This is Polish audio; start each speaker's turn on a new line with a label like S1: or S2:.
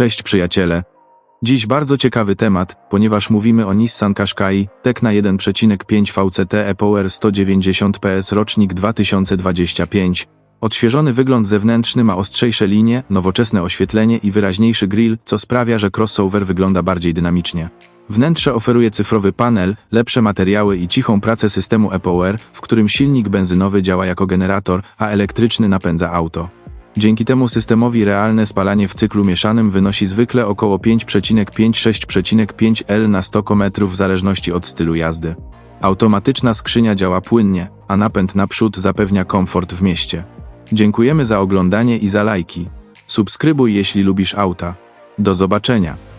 S1: Cześć przyjaciele. Dziś bardzo ciekawy temat, ponieważ mówimy o Nissan Qashqai, Tecna 1.5 VCT e-Power 190 PS rocznik 2025. Odświeżony wygląd zewnętrzny ma ostrzejsze linie, nowoczesne oświetlenie i wyraźniejszy grill, co sprawia, że crossover wygląda bardziej dynamicznie. Wnętrze oferuje cyfrowy panel, lepsze materiały i cichą pracę systemu e-Power, w którym silnik benzynowy działa jako generator, a elektryczny napędza auto. Dzięki temu systemowi realne spalanie w cyklu mieszanym wynosi zwykle około 5,5-6,5 L na 100 km w zależności od stylu jazdy. Automatyczna skrzynia działa płynnie, a napęd naprzód zapewnia komfort w mieście. Dziękujemy za oglądanie i za lajki. Subskrybuj jeśli lubisz auta. Do zobaczenia.